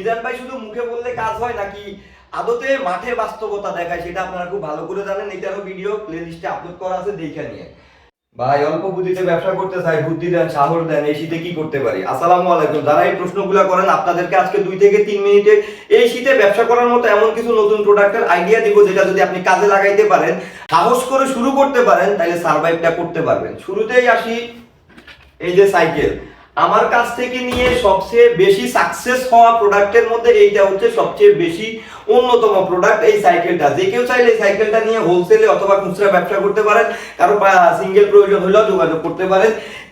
মিজান ভাই, শুধু মুখে বললে কাজ হয় নাকি আদতে মাঠে বাস্তবতা দেখায়? সেটা আপনারা খুব ভালো করে জানেন। এটারও ভিডিও প্লে লিস্টে আপলোড করা আছে, দেখে নিয়ে। ভাই, অল্প বুদ্ধিতে ব্যবসা করতে চাই, বুদ্ধি দেন, সাহস দেন এই শীতে কি করতে পারি? আসসালামু আলাইকুম। যারা এই প্রশ্নগুলো করেন, আপনাদেরকে আজকে দুই থেকে তিন মিনিটে এই শীতে ব্যবসা করার মতো এমন কিছু নতুন প্রোডাক্টের আইডিয়া দিব, যেটা যদি আপনি কাজে লাগাইতে পারেন, সাহস করে শুরু করতে পারেন, তাহলে সার্ভাইভটা করতে পারবেন। শুরুতেই আসি, এই যে সাইকেল আমার কাছ থেকে নিয়ে সবচেয়ে বেশি সাকসেস হওয়া প্রোডাক্টের মধ্যে এইটা হচ্ছে সবচেয়ে বেশি অন্যতম প্রোডাক্ট এই সাইকেলটা যে কেউ চাইলে এই সাইকেলটা নিয়ে হোলসেলে অথবা খুচরা ব্যবসা করতে পারেন, কারও সিঙ্গেল প্রয়োজন হলেও যোগাযোগ করতে পারেন।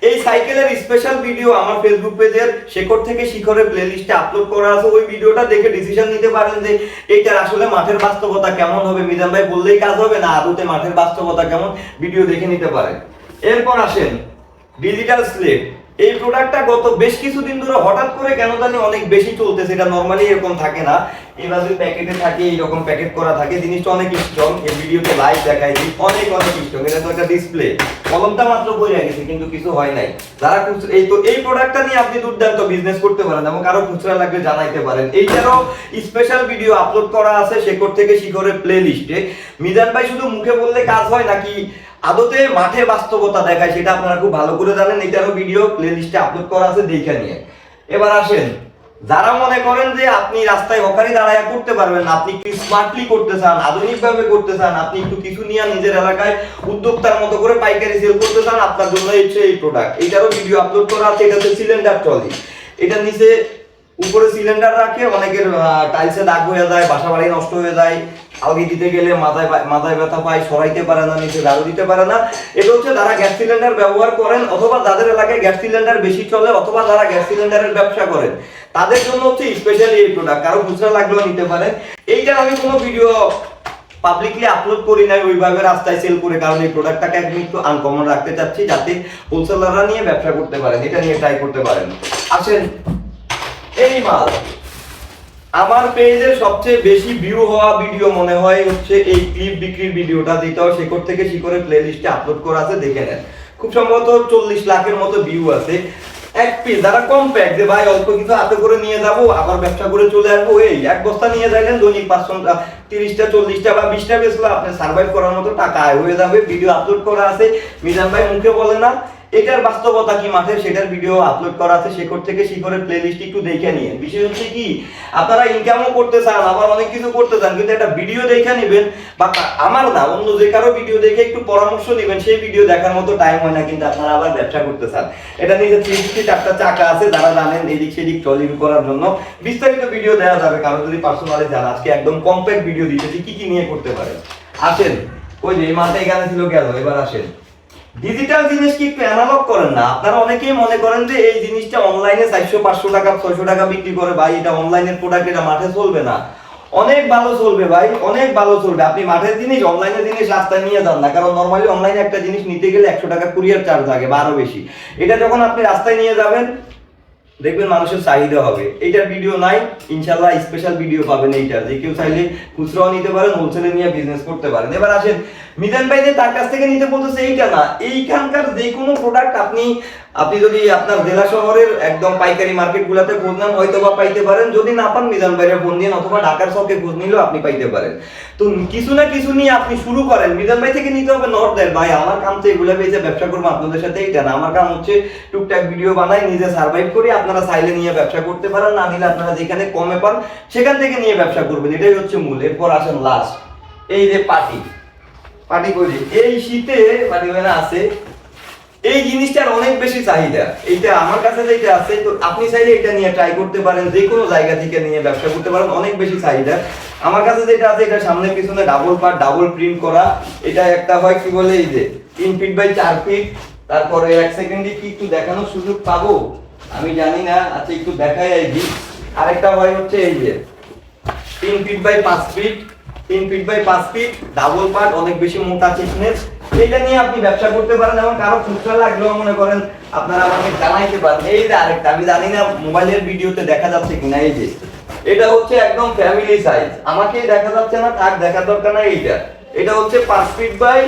এই সাইকেলের স্পেশাল ভিডিও আমার ফেসবুক পেজের শেখর থেকে শিখরের প্লেলিস্টে আপলোড করা আছে। ওই ভিডিওটা দেখে ডিসিশন নিতে পারেন যে এইটার আসলে মাঠের বাস্তবতা কেমন হবে। মিজান ভাই বললেই কাজ হবে না? আদতে মাঠের বাস্তবতা কেমন? ভিডিও দেখে নিতে পারেন। এরপর আসেন ডিজিটাল স্লেট এই প্রোডাক্টটা গত বেশ কিছুদিন ধরে হঠাৎ করে কেন জানি অনেক বেশি চলতেছে, এটা নর্মালি এরকম থাকে না। এভাবে প্যাকেটে থাকে, এইরকম প্যাকেট করা থাকে, জিনিসটা অনেক স্ট্রং এই ভিডিওতে লাইভ দেখাই দিই অনেক অনেক স্ট্রং এটা তো একটা ডিসপ্লে কলমটা মাত্র বই গেছে, কিন্তু কিছু হয় নাই। যারা খুচরা এই তো, এই প্রোডাক্টটা নিয়ে আপনি দুর্দান্ত বিজনেস করতে পারেন এবং কারও খুচরা লাগলে জানাইতে পারেন। এইটারও স্পেশাল ভিডিও আপলোড করা আছে শেখর থেকে শিখরের প্লে লিস্টে মিজান ভাই শুধু মুখে বললে কাজ হয় নাকি আদতে মাঠে বাস্তবতা দেখায়, সেটা আপনারা খুব ভালো করে জানেন এটারও ভিডিও প্লে লিস্টে আপলোড করা আছে দেখে নিয়ে। এবার আসেন, যারা মনে করেন যে আপনি রাস্তায় হকারি দাঁড়ায় করতে পারবেন আপনি একটু স্মার্টলি করতে চান আধুনিক ভাবে করতে চান, আপনি একটু কিছু নিয়ে নিজের এলাকায় উদ্যোক্তার মতো করে পাইকারি সেল করতে চান, আপনার জন্য হচ্ছে এই প্রোডাক্ট এটারও ভিডিও আপলোড করা আছে এটা হচ্ছে সিলিন্ডার ট্রলি এটা নিচে উপরে সিলিন্ডার রাখে, অনেকের টাইলসে দাগ হয়ে যায় বাসা বাড়ি নষ্ট হয়ে যায় আলগি দিতে গেলে মাথায় মাথায় ব্যথা পায়, সরাইতে পারে না, নিচে ঝাড়ু দিতে পারে না। এটা হচ্ছে যারা গ্যাস সিলিন্ডার ব্যবহার করেন অথবা যাদের এলাকায় গ্যাস সিলিন্ডার বেশি চলে অথবা যারা গ্যাস সিলিন্ডারের ব্যবসা করেন, তাদের জন্য হচ্ছে স্পেশালি এই প্রোডাক্ট কারও খুচরা লাগলেও নিতে পারেন। এইটার আমি কোনো ভিডিও পাবলিকলি আপলোড করি নাই, ওইভাবে রাস্তায় সেল করে, কারণ এই প্রোডাক্টটাকে আমি একটু আনকমন রাখতে চাচ্ছি, যাতে হোলসেলাররা নিয়ে ব্যবসা করতে পারেন, এটা নিয়ে ট্রাই করতে পারেন। আসেন, এই মাল। আমার পেজের সবচেয়ে বেশি ভিউ হওয়া ভিডিও মনে হয় হচ্ছে এই ক্লিপ বিক্রির ভিডিওটা যেটাও শেখর থেকে শিখরের প্লে লিস্টে আপলোড করা আছে, দেখে নেন। খুব সম্ভবত চল্লিশ লাখের মতো ভিউ আছে। এক পিস যারা কম্প্যাক্ট যে ভাই অল্প কিছু হাতে করে নিয়ে যাব, আবার ব্যবসা করে চলে আসব, এই এক বস্তা নিয়ে যাইলেন দৈনিক পাঁচশো তিরিশটা, চল্লিশটা বা বিশটা বেসলো আপনি সার্ভাইভ করার মতো টাকা আয় হয়ে যাবে ভিডিও আপলোড করা আছে। মিজান ভাই মুখে বলে না এটার বাস্তবতা কি মাঠে? সেটার ভিডিও আপলোড করা আছে, শেখর থেকে শিখরের প্লে লিস্ট একটু দেখে নিয়ে। বিশেষ হচ্ছে কি, আপনারা ইনকামও করতে চান, আবার অনেক কিছু করতে চান, কিন্তু একটা ভিডিও দেখে নেবেন, বা আমার না, অন্য যে কারও ভিডিও দেখে একটু পরামর্শ নেবেন, সেই ভিডিও দেখার মতো টাইম হয় না, কিন্তু আপনারা আবার ব্যবসা করতে চান। এটা নিয়ে থ্রি সিক্সটি চারটা চাকা আছে, যারা জানেন, এদিক সেদিক ট্রলিং করার জন্য, বিস্তারিত ভিডিও দেওয়া যাবে কারও যদি পার্সোনালি জান আজকে একদম কম্প্যাক্ট ভিডিও দিতেছি, কি কি নিয়ে করতে পারেন? আসেন, ওই যে এই মালটা এখানে ছিল গেল, এবার আসেন। ডিজিটাল জিনিস কি একটু অ্যানালগ করেন না? আপনারা অনেকেই মনে করেন যে এই জিনিসটা অনলাইনে চারশো, পাঁচশো টাকা, ছয়শো টাকা বিক্রি করে ভাই, এটা অনলাইনের প্রোডাক্ট এটা মাঠে চলবে না। অনেক ভালো চলবে ভাই, অনেক ভালো চলবে। আপনি মাঠের জিনিস অনলাইনের জিনিস রাস্তায় নিয়ে যান না, কারণ নর্মালি অনলাইনে একটা জিনিস নিতে গেলে একশো টাকা কুরিয়ার চার্জ লাগে বা আরও বেশি। এটা যখন আপনি রাস্তায় নিয়ে যাবেন দেখবেন মানুষের চাহিদা হবে। এইটার ভিডিও নাই, ইনশাল্লাহ স্পেশাল ভিডিও পাবেন এইটার। যে কেউ চাইলে খুচরাও নিতে পারেন হোলসেলে নিয়ে বিজনেস করতে পারেন। এবার আসেন, মিজান ভাই যে তার কাছ থেকে নিতে বলতেছে এইটা না। এইখানকার যে কোনো প্রোডাক্ট আপনি আপনি যদি আপনার জেলা শহরের একদম পাইকারি মার্কেট গুলাতে খোঁজ নেন হয়তো বা পাইতে পারেন। যদি না পান, মিজান ভাইয়ের ফোন দিন, অথবা ঢাকার শপে খোঁজ নিলেও আপনি পাইতে পারেন। তো কিছু না কিছু নিয়ে আপনি শুরু করেন। মিজান ভাই থেকে নিতে হবে নট দেন, ভাই, আমার কাম তো এগুলো বেঁচে ব্যবসা করব আপনাদের সাথে, এইটা না। আমার কাম হচ্ছে টুকটাক ভিডিও বানাই, নিজে সার্ভাইভ করি আপনারা চাইলে নিয়ে ব্যবসা করতে পারেন, না নিলে আপনারা যেখানে কমে পান, সেখান থেকে নিয়ে ব্যবসা করবেন। এটাই হচ্ছে মূল। এরপর আসেন লাস্ট এই যে পার্টি পার্টি করি এই শীতে পার্টি মানে আছে। এই জিনিসটার অনেক বেশি চাহিদা। এইটা আমার কাছে যেটা আছে, তো আপনি চাইলে এটা নিয়ে ট্রাই করতে পারেন যে কোনো জায়গা থেকে নিয়ে ব্যবসা করতে পারেন, অনেক বেশি চাহিদা। আমার কাছে যেটা আছে, এটা সামনে পিছনে ডাবল পার্ট ডাবল প্রিন্ট করা। এটা একটা হয়, কি বলে, এই যে, তিন ফিট বাই চার ফিট তারপরে এক সেকেন্ডে কি একটু দেখানোর সুযোগ পাবো? আমি জানি না আচ্ছা একটু দেখাই এই আরেকটা হয় হচ্ছে এই যে, তিন ফিট বাই পাঁচ ফিট তিন ফিট বাই পাঁচ ফিট ডাবল পার্ট অনেক বেশি মোটা থিকনেস এইটা নিয়ে আপনি ব্যবসা করতে পারেন এবং কারও খুচরা লাগলেও মনে করেন আপনারা আমাকে জানাইতে পারেন। এই যে আরেকটা, আমি জানি না মোবাইলের ভিডিওতে দেখা যাচ্ছে কিনা এই যে। এটা হচ্ছে একদম ফ্যামিলি সাইজ আমাকে দেখা যাচ্ছে না, তার দেখা দরকার না এইটা। এটা হচ্ছে পাঁচ ফিট বাই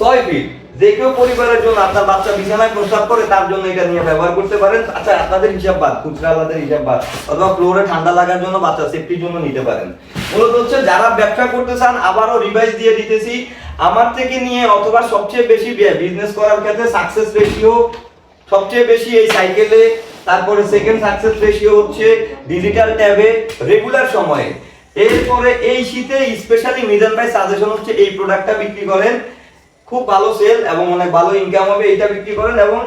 ছয় ফিট যে কেউ পরিবারের জন্য আপনার বাচ্চা বিছানায় প্রস্রাব করে, তার জন্য এটা নিয়ে ব্যবহার করতে পারেন। আচ্ছা আপনাদের হিসাব বাদ, খুচরা আলাদের হিসাব বাদ, অথবা ফ্লোরে ঠান্ডা লাগার জন্য বাচ্চা সেফটির জন্য নিতে পারেন। মূলত হচ্ছে, যারা ব্যবসা করতে চান, আবারও রিভাইজ দিয়ে দিতেছি, আমার থেকে নিয়ে অথবা সবচেয়ে বেশি বিজনেস করার ক্ষেত্রে সাকসেস রেশিও সবচেয়ে বেশি এই সাইকেলে তারপরে সেকেন্ড সাকসেস রেশিও হচ্ছে ডিজিটাল ট্যাবে রেগুলার সময়ে। এরপরে এই শীতে স্পেশালি মিজান ভাই সাজেশন হচ্ছে, এই প্রোডাক্টটা বিক্রি করেন। খুব ভালো সেল এবং অনেক ভালো ইনকাম হবে এটা বিক্রি করেন এবং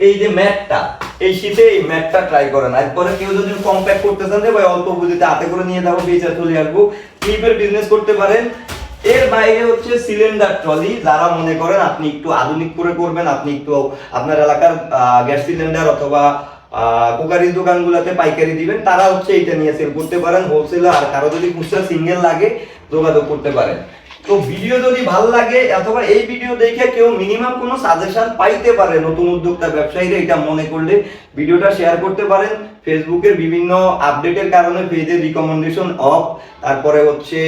এই যে ম্যাটটা, এই শীতে এই ম্যাটটা ট্রাই করেন। এরপরে কেউ যদি কম্প্যাক্ট করতে চান যে, ভাই, অল্প বুঝিতে হাতে করে নিয়ে যাব, বেচে চলে আসব ক্লিপের বিজনেস করতে পারেন। এর বাইরে হচ্ছে সিলিন্ডার ট্রলি যারা মনে করেন আপনি একটু আধুনিক করে করবেন, আপনি একটু আপনার এলাকার গ্যাস সিলিন্ডার অথবা কুকারির দোকানগুলোতে পাইকারি দিবেন, তারা হচ্ছে এটা নিয়ে সেল করতে পারেন হোলসেলার আর কারও যদি খুচরা সিঙ্গেল লাগে, যোগাযোগ করতে পারেন। তো ভিডিও যদি ভালো লাগে, অথবা এই ভিডিও দেখে কেউ মিনিমাম কোনো সাজেশন পাইতে পারে নতুন উদ্যোক্তা ব্যবসায়ীরা, এটা মনে করলে ভিডিওটা শেয়ার করতে পারেন। ফেসবুকের বিভিন্ন আপডেটের কারণে পেজের রিকমেন্ডেশন অফ তারপরে হচ্ছে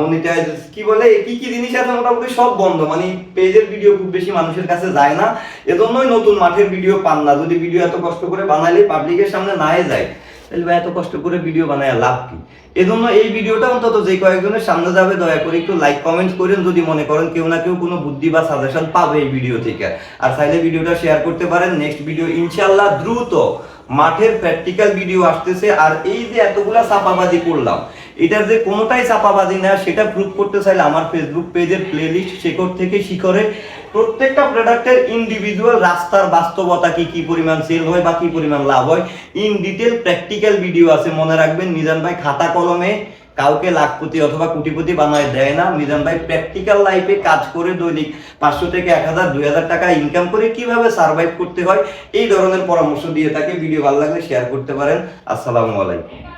মনিটাইজ কি বলে কি কি জিনিস আছে মোটামুটি সব বন্ধ। মানে পেজের ভিডিও খুব বেশি মানুষের কাছে যায় না। এজন্যই নতুন মাঠের ভিডিও পান না। যদি ভিডিও এত কষ্ট করে বানাইলে পাবলিকের সামনে নাই যায়। তাহলে ভাই এত কষ্ট করে ভিডিও বানায় লাভ কি? এজন্য এই ভিডিওটা অন্তত যে কয়েকজনের সামনে যাবে, দয়া করে একটু লাইক কমেন্ট করেন। যদি মনে করেন কেউ না কেউ কোনো বুদ্ধি বা সাজেশন পাবে এই ভিডিও থেকে। আর চাইলে ভিডিওটা শেয়ার করতে পারেন। নেক্সট ভিডিও ইনশাল্লাহ দ্রুত মাঠের প্র্যাকটিক্যাল ভিডিও আসতেছে। আর এই যে এতগুলা চাপাবাজি করলাম এটার যে কোনোটাই চাপাবাজি না, সেটা প্রুভ করতে চাইলে আমার ফেসবুক পেজের প্লেলিস্ট শেখর থেকে শিখরে প্রত্যেকটা প্রোডাক্টের ইন্ডিভিজুয়াল রাস্তার বাস্তবতা কি কি পরিমাণ সেল হয় বা কি পরিমাণ লাভ হয়। ইন ডিটেল প্র্যাকটিক্যাল ভিডিও আছে, মনে রাখবেন, মিজান ভাই খাতা কলমে কাউকে লাখপতি অথবা কোটিপতি বানায় দেয় না। মিজান ভাই প্র্যাকটিক্যাল লাইফে কাজ করে দৈনিক পাঁচশো থেকে এক হাজার, দুই হাজার টাকা ইনকাম করে কীভাবে সার্ভাইভ করতে হয়, এই ধরনের পরামর্শ দিয়ে থাকে ভিডিও ভালো লাগলে শেয়ার করতে পারেন। আসসালামু আলাইকুম।